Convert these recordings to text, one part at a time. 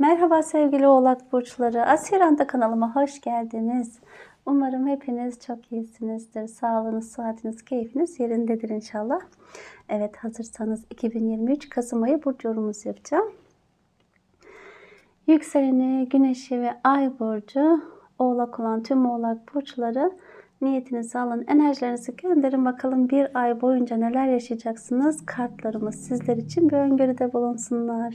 Merhaba sevgili oğlak burçları. Asiranda kanalıma hoş geldiniz. Umarım hepiniz çok iyisinizdir. Sağlığınız, sıhhatiniz, keyfiniz yerindedir inşallah. Evet hazırsanız 2023 Kasım ayı burç yorumumuzu yapacağım. Yükseleni, güneşi ve ay burcu oğlak olan tüm oğlak burçları niyetinizi alın, enerjilerinizi gönderin. Bakalım bir ay boyunca neler yaşayacaksınız? Kartlarımız sizler için bir öngörüde bulunsunlar.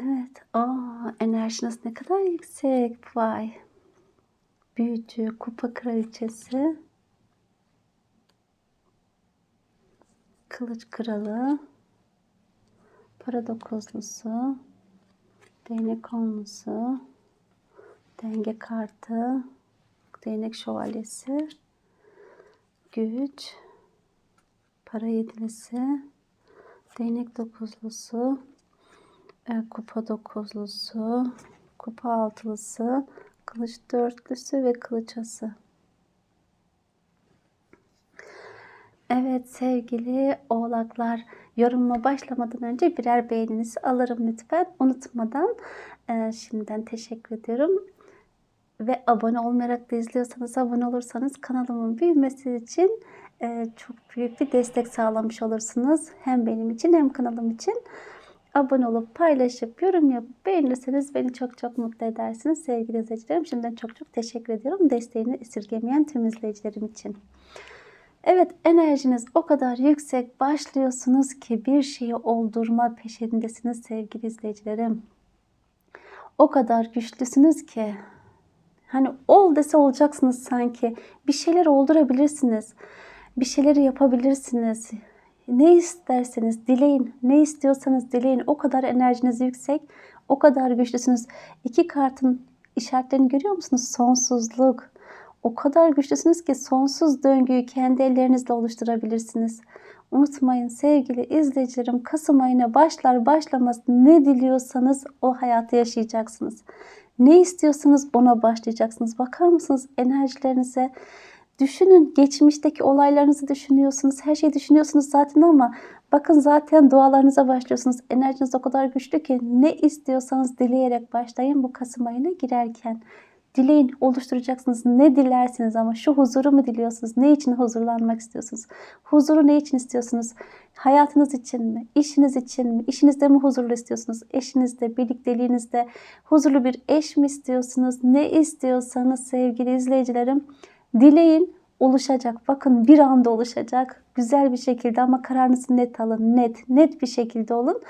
Evet. Aa, enerjiniz ne kadar yüksek. Vay. Büyücü, kupa kraliçesi. Kılıç kralı. Para dokuzlusu. Değnek onlusu. Denge kartı. Değnek şövalyesi. Güç. Para yedilisi. Değnek dokuzlusu. E, kupa dokuzlusu, kupa altılısı, kılıç dörtlüsü ve kılıç ası. Evet sevgili oğlaklar yorumuma başlamadan önce birer beğeninizi alırım lütfen. Unutmadan e, şimdiden teşekkür ediyorum. Ve abone olmayarak da izliyorsanız abone olursanız kanalımın büyümesi için e, çok büyük bir destek sağlamış olursunuz. Hem benim için hem kanalım için abone olup paylaşıp yorum yapıp beğenirseniz beni çok çok mutlu edersiniz sevgili izleyicilerim. Şimdiden çok çok teşekkür ediyorum desteğini esirgemeyen tüm izleyicilerim için. Evet enerjiniz o kadar yüksek başlıyorsunuz ki bir şeyi oldurma peşindesiniz sevgili izleyicilerim. O kadar güçlüsünüz ki hani ol dese olacaksınız sanki. Bir şeyler oldurabilirsiniz. Bir şeyleri yapabilirsiniz ne isterseniz dileyin, ne istiyorsanız dileyin. O kadar enerjiniz yüksek, o kadar güçlüsünüz. İki kartın işaretlerini görüyor musunuz? Sonsuzluk. O kadar güçlüsünüz ki sonsuz döngüyü kendi ellerinizle oluşturabilirsiniz. Unutmayın sevgili izleyicilerim Kasım ayına başlar başlamaz ne diliyorsanız o hayatı yaşayacaksınız. Ne istiyorsanız ona başlayacaksınız. Bakar mısınız enerjilerinize? Düşünün geçmişteki olaylarınızı düşünüyorsunuz. Her şeyi düşünüyorsunuz zaten ama bakın zaten dualarınıza başlıyorsunuz. Enerjiniz o kadar güçlü ki ne istiyorsanız dileyerek başlayın bu Kasım ayına girerken. Dileyin oluşturacaksınız ne dilersiniz ama şu huzuru mu diliyorsunuz? Ne için huzurlanmak istiyorsunuz? Huzuru ne için istiyorsunuz? Hayatınız için mi? İşiniz için mi? İşinizde mi huzurlu istiyorsunuz? Eşinizde, birlikteliğinizde huzurlu bir eş mi istiyorsunuz? Ne istiyorsanız sevgili izleyicilerim Dileyin oluşacak. Bakın bir anda oluşacak. Güzel bir şekilde ama kararınızı net alın. Net, net bir şekilde olun.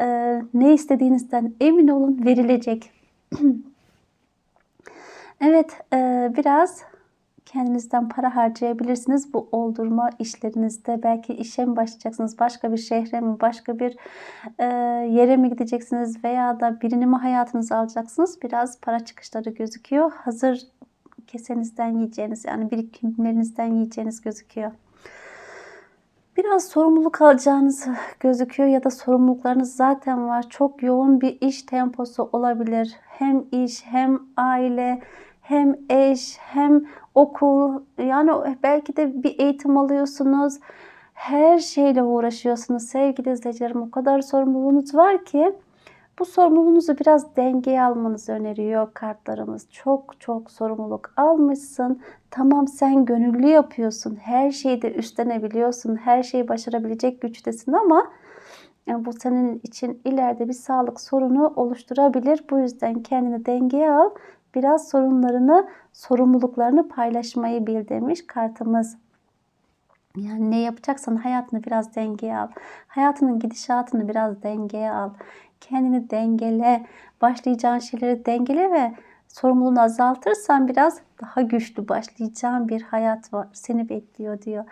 Ee, ne istediğinizden emin olun verilecek. evet e, biraz kendinizden para harcayabilirsiniz bu oldurma işlerinizde. Belki işe mi başlayacaksınız, başka bir şehre mi, başka bir e, yere mi gideceksiniz veya da birini mi hayatınıza alacaksınız. Biraz para çıkışları gözüküyor. Hazır kesenizden yiyeceğiniz yani birikimlerinizden yiyeceğiniz gözüküyor. Biraz sorumluluk alacağınız gözüküyor ya da sorumluluklarınız zaten var. Çok yoğun bir iş temposu olabilir. Hem iş hem aile hem eş hem okul yani belki de bir eğitim alıyorsunuz. Her şeyle uğraşıyorsunuz sevgili izleyicilerim. O kadar sorumluluğunuz var ki bu sorumluluğunuzu biraz dengeye almanızı öneriyor kartlarımız. Çok çok sorumluluk almışsın. Tamam sen gönüllü yapıyorsun. Her şeyi de üstlenebiliyorsun. Her şeyi başarabilecek güçtesin ama yani bu senin için ileride bir sağlık sorunu oluşturabilir. Bu yüzden kendini dengeye al. Biraz sorunlarını, sorumluluklarını paylaşmayı bil demiş kartımız. Yani ne yapacaksan hayatını biraz dengeye al. Hayatının gidişatını biraz dengeye al. Kendini dengele. Başlayacağın şeyleri dengele ve sorumluluğunu azaltırsan biraz daha güçlü başlayacağın bir hayat var. Seni bekliyor diyor.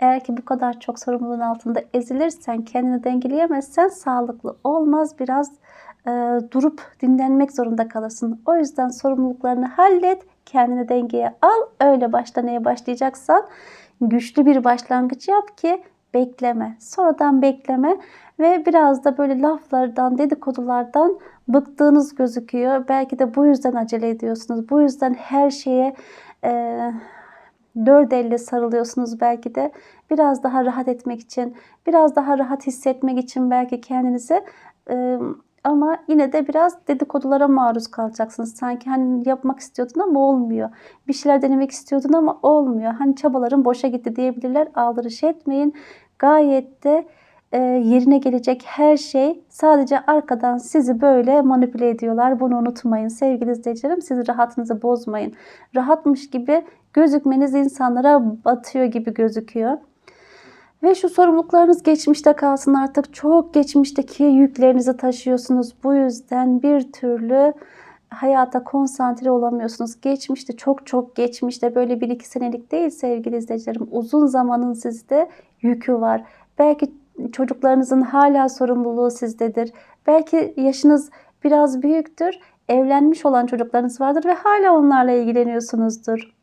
Eğer ki bu kadar çok sorumluluğun altında ezilirsen, kendini dengeleyemezsen sağlıklı olmaz. Biraz e, durup dinlenmek zorunda kalırsın. O yüzden sorumluluklarını hallet, kendini dengeye al. Öyle başlamaya başlayacaksan güçlü bir başlangıç yap ki bekleme. Sonradan bekleme ve biraz da böyle laflardan, dedikodulardan bıktığınız gözüküyor. Belki de bu yüzden acele ediyorsunuz. Bu yüzden her şeye e, dört elle sarılıyorsunuz belki de. Biraz daha rahat etmek için, biraz daha rahat hissetmek için belki kendinizi e, ama yine de biraz dedikodulara maruz kalacaksınız. Sanki hani yapmak istiyordun ama olmuyor. Bir şeyler denemek istiyordun ama olmuyor. Hani çabaların boşa gitti diyebilirler. Aldırış etmeyin. Gayet de yerine gelecek her şey sadece arkadan sizi böyle manipüle ediyorlar. Bunu unutmayın sevgili izleyicilerim. Siz rahatınızı bozmayın. Rahatmış gibi gözükmeniz insanlara batıyor gibi gözüküyor. Ve şu sorumluluklarınız geçmişte kalsın artık çok geçmişteki yüklerinizi taşıyorsunuz. Bu yüzden bir türlü hayata konsantre olamıyorsunuz. Geçmişte çok çok geçmişte böyle bir iki senelik değil sevgili izleyicilerim. Uzun zamanın sizde yükü var. Belki çocuklarınızın hala sorumluluğu sizdedir. Belki yaşınız biraz büyüktür. Evlenmiş olan çocuklarınız vardır ve hala onlarla ilgileniyorsunuzdur.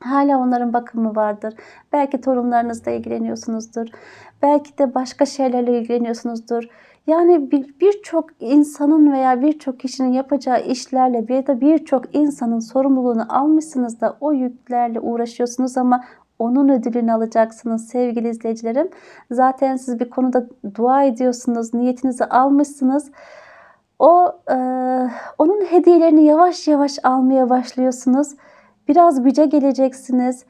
Hala onların bakımı vardır. Belki torunlarınızla ilgileniyorsunuzdur. Belki de başka şeylerle ilgileniyorsunuzdur. Yani birçok bir insanın veya birçok kişinin yapacağı işlerle ya da birçok insanın sorumluluğunu almışsınız da o yüklerle uğraşıyorsunuz ama onun ödülünü alacaksınız sevgili izleyicilerim. Zaten siz bir konuda dua ediyorsunuz, niyetinizi almışsınız. O e, onun hediyelerini yavaş yavaş almaya başlıyorsunuz. Biraz güce geleceksiniz.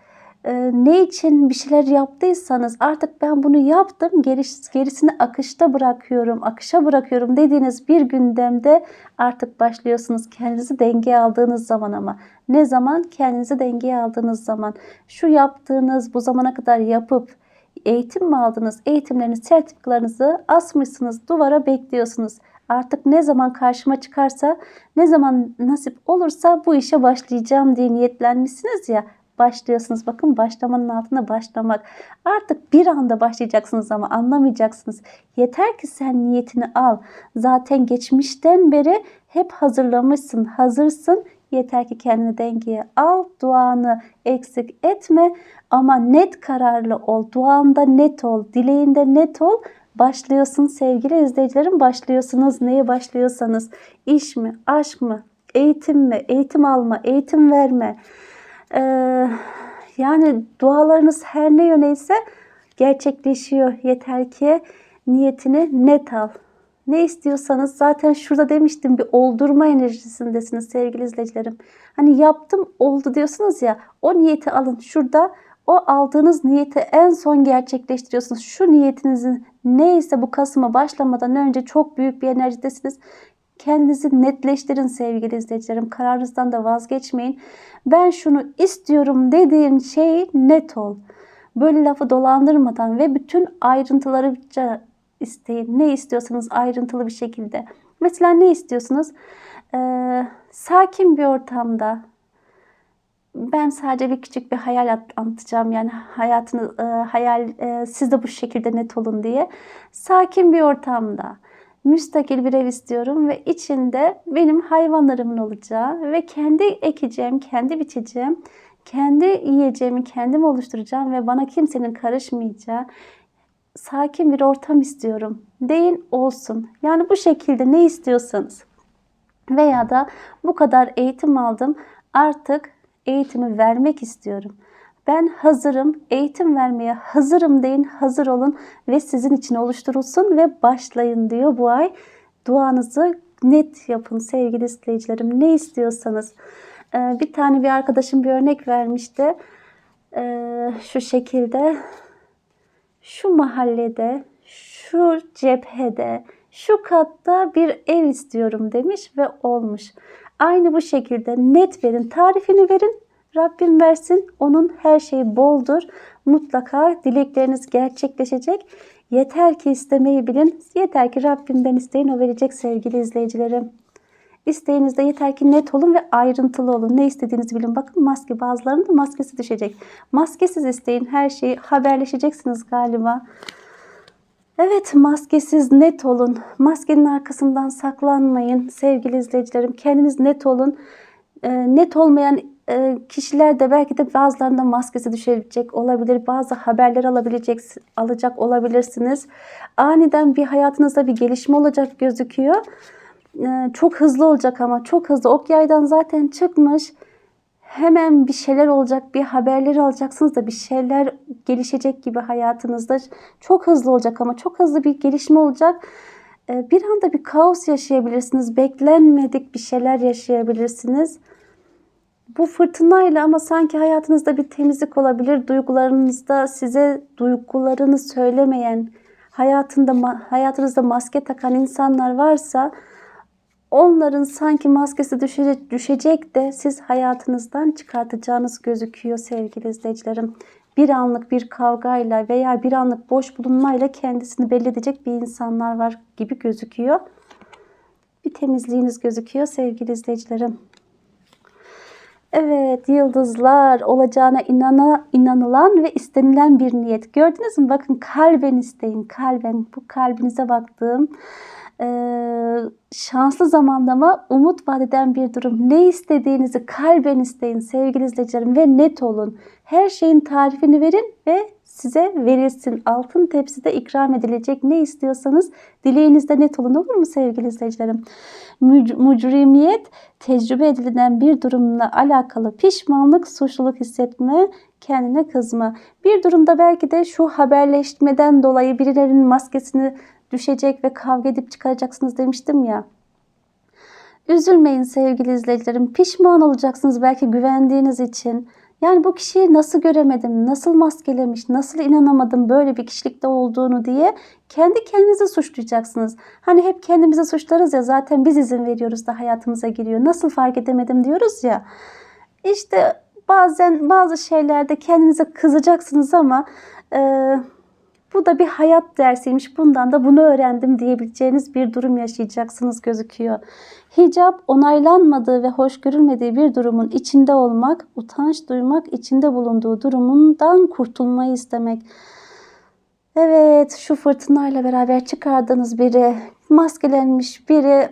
Ee, ne için bir şeyler yaptıysanız artık ben bunu yaptım geris, gerisini akışta bırakıyorum, akışa bırakıyorum dediğiniz bir gündemde artık başlıyorsunuz kendinizi dengeye aldığınız zaman ama ne zaman kendinizi dengeye aldığınız zaman şu yaptığınız bu zamana kadar yapıp eğitim mi aldınız? Eğitimleriniz, sertifikalarınızı asmışsınız, duvara bekliyorsunuz. Artık ne zaman karşıma çıkarsa, ne zaman nasip olursa bu işe başlayacağım diye niyetlenmişsiniz ya başlıyorsunuz. Bakın başlamanın altında başlamak. Artık bir anda başlayacaksınız ama anlamayacaksınız. Yeter ki sen niyetini al. Zaten geçmişten beri hep hazırlamışsın, hazırsın. Yeter ki kendini dengeye al, duanı eksik etme ama net kararlı ol. Duanda net ol, dileğinde net ol. Başlıyorsun sevgili izleyicilerim, başlıyorsunuz. Neye başlıyorsanız, iş mi, aşk mı, eğitim mi, eğitim alma, eğitim verme, ee, yani dualarınız her ne yöneyse gerçekleşiyor. Yeter ki niyetini net al. Ne istiyorsanız zaten şurada demiştim bir oldurma enerjisindesiniz sevgili izleyicilerim. Hani yaptım oldu diyorsunuz ya o niyeti alın. Şurada o aldığınız niyeti en son gerçekleştiriyorsunuz. Şu niyetinizin neyse bu Kasım'a başlamadan önce çok büyük bir enerjidesiniz. Kendinizi netleştirin sevgili izleyicilerim. Kararınızdan da vazgeçmeyin. Ben şunu istiyorum dediğin şey net ol. Böyle lafı dolandırmadan ve bütün ayrıntılarıca isteyin. Ne istiyorsanız ayrıntılı bir şekilde. Mesela ne istiyorsunuz? Ee, sakin bir ortamda. Ben sadece bir küçük bir hayal anlatacağım. Yani hayatını e, hayal e, siz de bu şekilde net olun diye. Sakin bir ortamda müstakil bir ev istiyorum ve içinde benim hayvanlarımın olacağı ve kendi ekeceğim, kendi biçeceğim, kendi yiyeceğimi kendim oluşturacağım ve bana kimsenin karışmayacağı sakin bir ortam istiyorum. Deyin olsun. Yani bu şekilde ne istiyorsanız veya da bu kadar eğitim aldım artık eğitimi vermek istiyorum. Ben hazırım, eğitim vermeye hazırım deyin, hazır olun ve sizin için oluşturulsun ve başlayın diyor bu ay. Duanızı net yapın sevgili izleyicilerim. Ne istiyorsanız. Ee, bir tane bir arkadaşım bir örnek vermişti. Ee, şu şekilde şu mahallede, şu cephede, şu katta bir ev istiyorum demiş ve olmuş. Aynı bu şekilde net verin, tarifini verin. Rabbim versin. Onun her şeyi boldur. Mutlaka dilekleriniz gerçekleşecek. Yeter ki istemeyi bilin. Yeter ki Rabbimden isteyin o verecek sevgili izleyicilerim. İsteğinizde yeter ki net olun ve ayrıntılı olun. Ne istediğinizi bilin. Bakın maske bazılarının da maskesi düşecek. Maskesiz isteyin her şeyi haberleşeceksiniz galiba. Evet maskesiz net olun. Maskenin arkasından saklanmayın sevgili izleyicilerim. Kendiniz net olun. E, net olmayan e, kişiler de belki de bazılarında maskesi düşecek olabilir. Bazı haberler alabilecek, alacak olabilirsiniz. Aniden bir hayatınızda bir gelişme olacak gözüküyor. E, çok hızlı olacak ama çok hızlı. Ok yaydan zaten çıkmış hemen bir şeyler olacak, bir haberleri alacaksınız da bir şeyler gelişecek gibi hayatınızda. Çok hızlı olacak ama çok hızlı bir gelişme olacak. Ee, bir anda bir kaos yaşayabilirsiniz. Beklenmedik bir şeyler yaşayabilirsiniz. Bu fırtınayla ama sanki hayatınızda bir temizlik olabilir. Duygularınızda size duygularını söylemeyen, hayatında hayatınızda maske takan insanlar varsa onların sanki maskesi düşecek, düşecek de siz hayatınızdan çıkartacağınız gözüküyor sevgili izleyicilerim. Bir anlık bir kavgayla veya bir anlık boş bulunmayla kendisini belli edecek bir insanlar var gibi gözüküyor. Bir temizliğiniz gözüküyor sevgili izleyicilerim. Evet yıldızlar olacağına inana, inanılan ve istenilen bir niyet. Gördünüz mü? Bakın kalben isteyin. Kalben. Bu kalbinize baktığım ee, şanslı zamanlama umut vadeden bir durum. Ne istediğinizi kalben isteyin sevgili izleyicilerim ve net olun. Her şeyin tarifini verin ve size verilsin. Altın tepside ikram edilecek ne istiyorsanız dileğinizde net olun olur mu sevgili izleyicilerim? Mucrimiyet tecrübe edilen bir durumla alakalı pişmanlık, suçluluk hissetme, kendine kızma. Bir durumda belki de şu haberleşmeden dolayı birilerinin maskesini düşecek ve kavga edip çıkaracaksınız demiştim ya. Üzülmeyin sevgili izleyicilerim. Pişman olacaksınız belki güvendiğiniz için. Yani bu kişiyi nasıl göremedim, nasıl maskelemiş, nasıl inanamadım böyle bir kişilikte olduğunu diye kendi kendinizi suçlayacaksınız. Hani hep kendimizi suçlarız ya zaten biz izin veriyoruz da hayatımıza giriyor. Nasıl fark edemedim diyoruz ya. İşte bazen bazı şeylerde kendinize kızacaksınız ama e, bu da bir hayat dersiymiş. Bundan da bunu öğrendim diyebileceğiniz bir durum yaşayacaksınız gözüküyor. Hicap onaylanmadığı ve hoş görülmediği bir durumun içinde olmak, utanç duymak, içinde bulunduğu durumundan kurtulmayı istemek. Evet şu fırtınayla beraber çıkardığınız biri, maskelenmiş biri,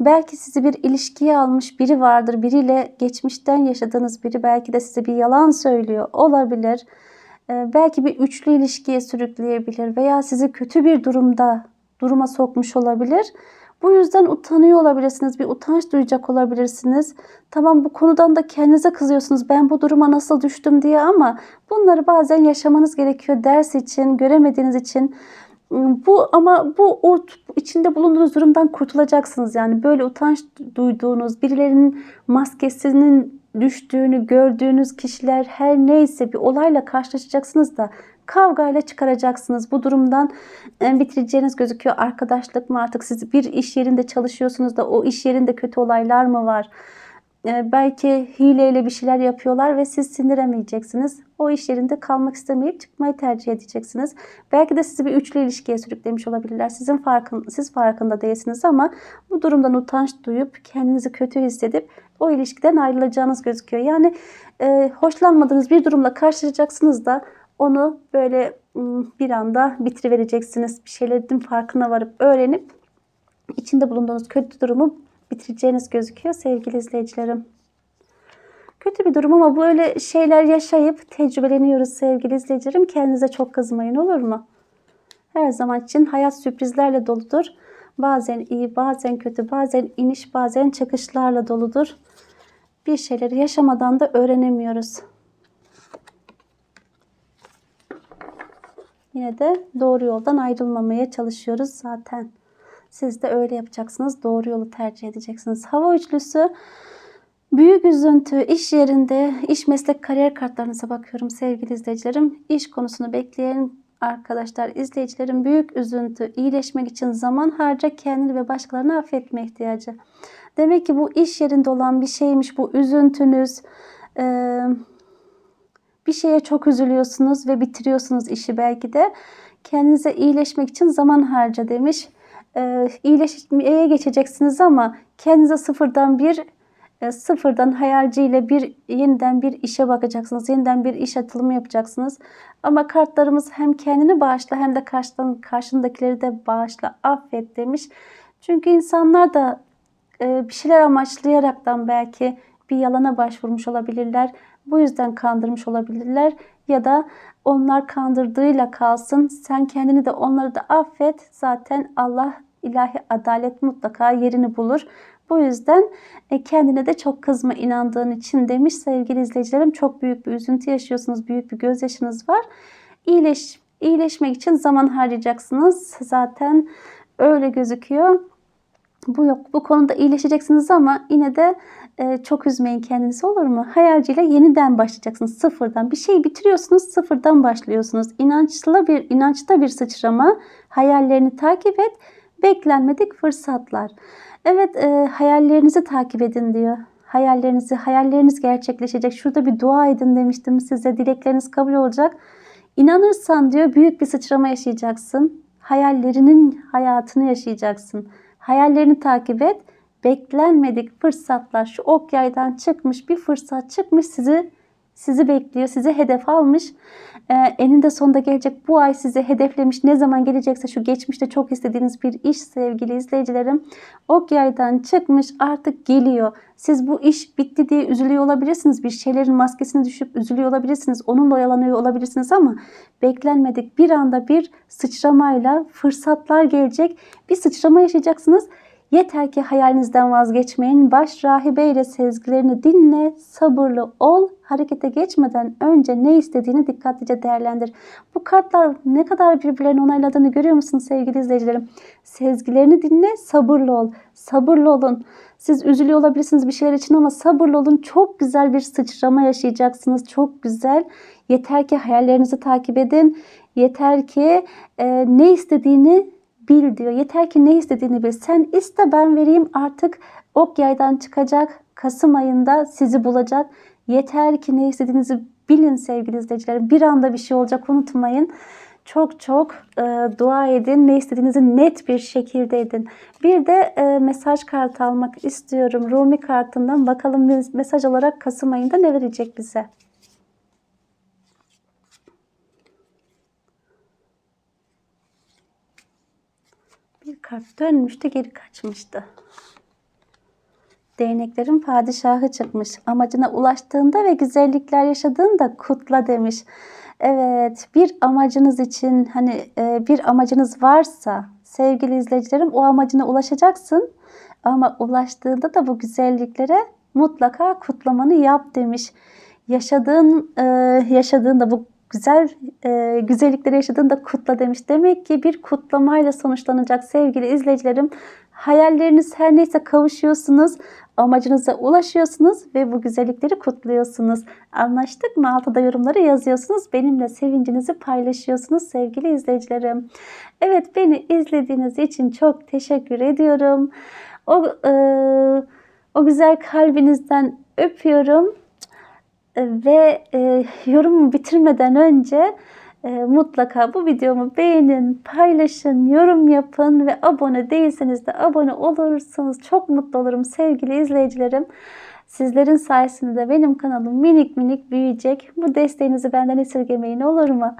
belki sizi bir ilişkiye almış biri vardır. Biriyle geçmişten yaşadığınız biri belki de size bir yalan söylüyor olabilir. Ee, belki bir üçlü ilişkiye sürükleyebilir veya sizi kötü bir durumda duruma sokmuş olabilir. Bu yüzden utanıyor olabilirsiniz. Bir utanç duyacak olabilirsiniz. Tamam bu konudan da kendinize kızıyorsunuz. Ben bu duruma nasıl düştüm diye ama bunları bazen yaşamanız gerekiyor ders için, göremediğiniz için. Bu ama bu içinde bulunduğunuz durumdan kurtulacaksınız. Yani böyle utanç duyduğunuz, birilerinin maskesinin düştüğünü gördüğünüz kişiler her neyse bir olayla karşılaşacaksınız da kavgayla çıkaracaksınız. Bu durumdan e, bitireceğiniz gözüküyor. Arkadaşlık mı artık siz bir iş yerinde çalışıyorsunuz da o iş yerinde kötü olaylar mı var? E, belki hileyle bir şeyler yapıyorlar ve siz sindiremeyeceksiniz. O iş yerinde kalmak istemeyip çıkmayı tercih edeceksiniz. Belki de sizi bir üçlü ilişkiye sürüklemiş olabilirler. Sizin farkın, siz farkında değilsiniz ama bu durumdan utanç duyup kendinizi kötü hissedip o ilişkiden ayrılacağınız gözüküyor. Yani e, hoşlanmadığınız bir durumla karşılaşacaksınız da onu böyle bir anda bitirivereceksiniz. Bir şeylerin farkına varıp öğrenip içinde bulunduğunuz kötü durumu bitireceğiniz gözüküyor sevgili izleyicilerim. Kötü bir durum ama böyle şeyler yaşayıp tecrübeleniyoruz sevgili izleyicilerim. Kendinize çok kızmayın olur mu? Her zaman için hayat sürprizlerle doludur. Bazen iyi, bazen kötü, bazen iniş, bazen çıkışlarla doludur. Bir şeyleri yaşamadan da öğrenemiyoruz. Yine de doğru yoldan ayrılmamaya çalışıyoruz zaten. Siz de öyle yapacaksınız. Doğru yolu tercih edeceksiniz. Hava üçlüsü büyük üzüntü iş yerinde, iş meslek kariyer kartlarınıza bakıyorum sevgili izleyicilerim. İş konusunu bekleyen arkadaşlar, izleyicilerin büyük üzüntü, iyileşmek için zaman harca kendini ve başkalarını affetme ihtiyacı. Demek ki bu iş yerinde olan bir şeymiş bu üzüntünüz. Ee, bir şeye çok üzülüyorsunuz ve bitiriyorsunuz işi belki de. Kendinize iyileşmek için zaman harca demiş. Ee, iyileşmeye geçeceksiniz ama kendinize sıfırdan bir e, sıfırdan hayalciyle bir yeniden bir işe bakacaksınız. Yeniden bir iş atılımı yapacaksınız. Ama kartlarımız hem kendini bağışla hem de karşıdan, karşındakileri de bağışla, affet demiş. Çünkü insanlar da e, bir şeyler amaçlayaraktan belki bir yalana başvurmuş olabilirler. Bu yüzden kandırmış olabilirler. Ya da onlar kandırdığıyla kalsın. Sen kendini de onları da affet. Zaten Allah ilahi adalet mutlaka yerini bulur. Bu yüzden e, kendine de çok kızma inandığın için demiş sevgili izleyicilerim. Çok büyük bir üzüntü yaşıyorsunuz. Büyük bir gözyaşınız var. İyileş, iyileşmek için zaman harcayacaksınız. Zaten öyle gözüküyor. Bu yok. Bu konuda iyileşeceksiniz ama yine de e, çok üzmeyin kendinizi olur mu? Hayalciyle yeniden başlayacaksınız sıfırdan. Bir şeyi bitiriyorsunuz sıfırdan başlıyorsunuz. İnançlı bir inançta bir sıçrama. Hayallerini takip et. Beklenmedik fırsatlar. Evet e, hayallerinizi takip edin diyor. Hayallerinizi, hayalleriniz gerçekleşecek. Şurada bir dua edin demiştim size. Dilekleriniz kabul olacak. İnanırsan diyor büyük bir sıçrama yaşayacaksın. Hayallerinin hayatını yaşayacaksın. Hayallerini takip et. Beklenmedik fırsatlar şu ok yaydan çıkmış bir fırsat çıkmış sizi sizi bekliyor. Sizi hedef almış. Ee, eninde sonunda gelecek bu ay sizi hedeflemiş. Ne zaman gelecekse şu geçmişte çok istediğiniz bir iş sevgili izleyicilerim. Ok yaydan çıkmış artık geliyor. Siz bu iş bitti diye üzülüyor olabilirsiniz. Bir şeylerin maskesini düşüp üzülüyor olabilirsiniz. Onunla oyalanıyor olabilirsiniz ama beklenmedik bir anda bir sıçramayla fırsatlar gelecek. Bir sıçrama yaşayacaksınız. Yeter ki hayalinizden vazgeçmeyin. Baş rahibeyle sezgilerini dinle, sabırlı ol. Harekete geçmeden önce ne istediğini dikkatlice değerlendir. Bu kartlar ne kadar birbirlerini onayladığını görüyor musunuz sevgili izleyicilerim? Sezgilerini dinle, sabırlı ol. Sabırlı olun. Siz üzülüyor olabilirsiniz bir şeyler için ama sabırlı olun. Çok güzel bir sıçrama yaşayacaksınız. Çok güzel. Yeter ki hayallerinizi takip edin. Yeter ki e, ne istediğini bil diyor. Yeter ki ne istediğini bil. Sen iste ben vereyim artık ok yaydan çıkacak. Kasım ayında sizi bulacak. Yeter ki ne istediğinizi bilin sevgili izleyicilerim. Bir anda bir şey olacak unutmayın. Çok çok e, dua edin. Ne istediğinizi net bir şekilde edin. Bir de e, mesaj kartı almak istiyorum. Rumi kartından bakalım mesaj olarak Kasım ayında ne verecek bize. Kart dönmüştü geri kaçmıştı. Değneklerin padişahı çıkmış. Amacına ulaştığında ve güzellikler yaşadığında kutla demiş. Evet bir amacınız için hani e, bir amacınız varsa sevgili izleyicilerim o amacına ulaşacaksın. Ama ulaştığında da bu güzelliklere mutlaka kutlamanı yap demiş. Yaşadığın e, yaşadığında bu güzel e, güzellikleri yaşadığında kutla demiş. Demek ki bir kutlamayla sonuçlanacak sevgili izleyicilerim. Hayalleriniz her neyse kavuşuyorsunuz, amacınıza ulaşıyorsunuz ve bu güzellikleri kutluyorsunuz. Anlaştık mı? Altta yorumları yazıyorsunuz. Benimle sevincinizi paylaşıyorsunuz sevgili izleyicilerim. Evet beni izlediğiniz için çok teşekkür ediyorum. O, e, o güzel kalbinizden öpüyorum ve e, yorumumu bitirmeden önce e, mutlaka bu videomu beğenin, paylaşın, yorum yapın ve abone değilseniz de abone olursanız çok mutlu olurum sevgili izleyicilerim. Sizlerin sayesinde de benim kanalım minik minik büyüyecek. Bu desteğinizi benden esirgemeyin olur mu?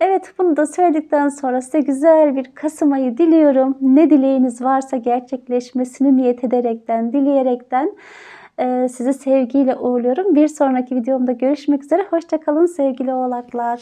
Evet bunu da söyledikten sonra size güzel bir Kasım ayı diliyorum. Ne dileğiniz varsa gerçekleşmesini niyet ederekten, dileyerekten sizi sevgiyle uğurluyorum. Bir sonraki videomda görüşmek üzere. Hoşçakalın sevgili oğlaklar.